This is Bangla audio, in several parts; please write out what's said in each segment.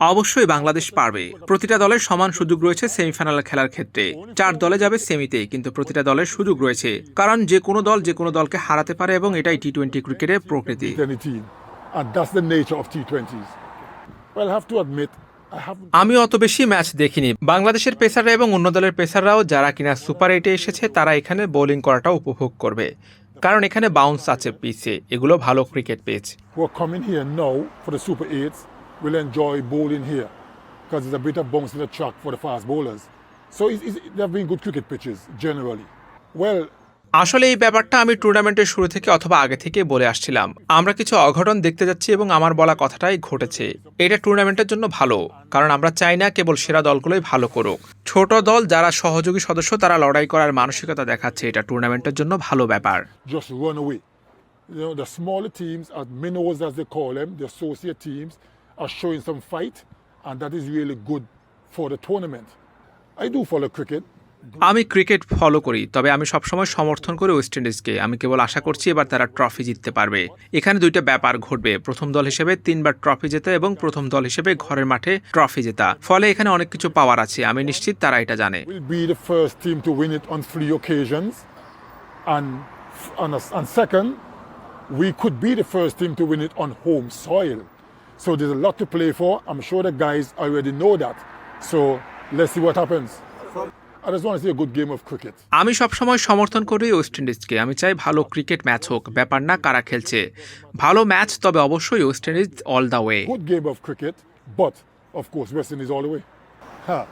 অবশ্যই বাংলাদেশ পারবে প্রতিটা দলের সমান সুযোগ রয়েছে সেমিফাইনাল খেলার ক্ষেত্রে চার দলে যাবে সেমিতে কিন্তু প্রতিটা দলের সুযোগ রয়েছে কারণ যে কোনো দল যে কোনো দলকে হারাতে পারে এবং এটাই টি টোয়েন্টি ক্রিকেটের প্রকৃতি beat any team. And that's the nature of T20s. Well, I have to admit, I haven't. আমি অত বেশি ম্যাচ দেখিনি বাংলাদেশের পেসাররা এবং অন্য দলের পেসাররাও যারা কিনা সুপার এইটে এসেছে তারা এখানে বোলিং করাটা উপভোগ করবে কারণ এখানে বাউন্স আছে পিচে এগুলো ভালো cricket pitch who are coming here now for the Super 8s will enjoy bowling here because there's a bit of bounce in the track for the fast bowlers. So it's, it's, they've been good cricket pitches generally. Well, আসলে এই ব্যাপারটা আমি টুর্নামেন্টের শুরু থেকে অথবা আগে থেকে বলে আসছিলাম। আমরা কিছু অঘটন দেখতে যাচ্ছি এবং আমার বলা কথাটাই ঘটেছে। এটা টুর্নামেন্টের জন্য ভালো, কারণ আমরা চাই না কেবল সেরা দলগুলোই ভালো করুক। ছোট দল যারা সহযোগী সদস্য, তারা লড়াই করার মানসিকতা দেখাচ্ছে। এটা টুর্নামেন্টের জন্য ভালো ব্যাপার। For the tournament. I do follow cricket. আমি ক্রিকেট ফলো করি, তবে আমি সবসময় সমর্থন করি ওয়েস্ট ইন্ডিজকে আমি কেবল আশা করছি এবার তারা ট্রফি জিততে পারবে। এখানে দুইটা ব্যাপার ঘটবে। প্রথম দল হিসেবে তিনবার ট্রফি জেতা এবং প্রথম দল হিসেবে ঘরের মাঠে ট্রফি জেতা। ফলে এখানে অনেক কিছু পাওয়ার আছে। আমি নিশ্চিত তারা এটা জানে। So let's see what happens. আমি সবসময় সমর্থন করি ওয়েস্ট ইন্ডিজকে। আমি চাই ভালো ক্রিকেট ম্যাচ হোক ব্যাপার না কারা খেলছে। ভালো ম্যাচ তবে অবশ্যই West Indies all the way good game of cricket but of course West Indies all way হ্যাঁ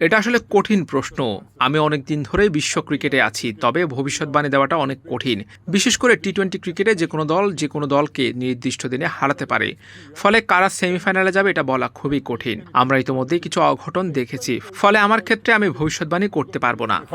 এটা আসলে কঠিন প্রশ্ন। আমি অনেক দিন ধরেই বিশ্ব ক্রিকেটে আছি তবে ভবিষ্যৎবাণী দেওয়াটা অনেক কঠিন। বিশেষ করে টি টোয়েন্টি ক্রিকেটে যে কোনো দল যে কোনো দলকে নির্দিষ্ট দিনে হারাতে পারে। ফলে কারা সেমিফাইনালে যাবে এটা বলা খুবই কঠিন। আমরা ইতিমধ্যেই কিছু অঘটন দেখেছি। ফলে আমার ক্ষেত্রে আমি ভবিষ্যৎবাণী করতে পারব না।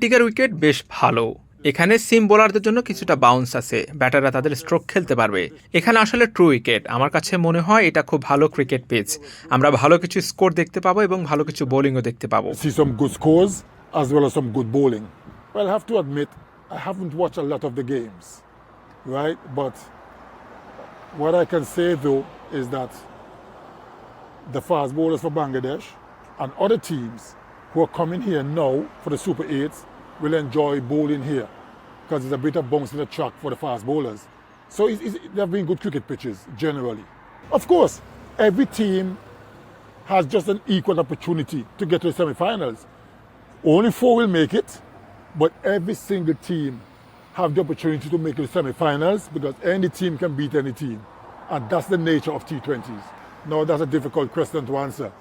টিকার উইকেট বেশ ভালো। এখানে সিম বোলারদের জন্য কিছুটা বাউন্স আছে। ব্যাটাররা তাদের স্ট্রোক খেলতে পারবে। এখানে আসলে ট্রু উইকেট আমার কাছে মনে হয় এটা খুব ভালো ক্রিকেট পেজ আমরা ভালো কিছু স্কোর দেখতে পাবো এবং ভালো কিছু বোলিংও দেখতে পাবো। And other teams who are coming here now for the Super 8s will enjoy bowling here because there's a bit of bounce in the track for the fast bowlers. So it's, it's, they've been good cricket pitches generally. Of course, every team has just an equal opportunity to get to the semi-finals. Only four will make it, but every single team have the opportunity to make to semi-finals because any team can beat any team. And that's the nature of T20s. Now that's a difficult question to answer.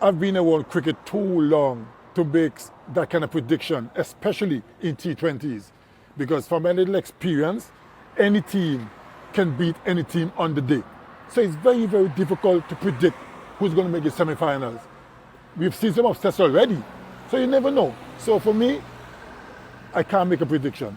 I've been around cricket too long to make that kind of prediction, especially in T20s. Because from my little experience, any team can beat any team on the day. So it's very, very difficult to predict who's going to make the semi-finals. We've seen some upsets already, so you never know. So for me, I can't make a prediction.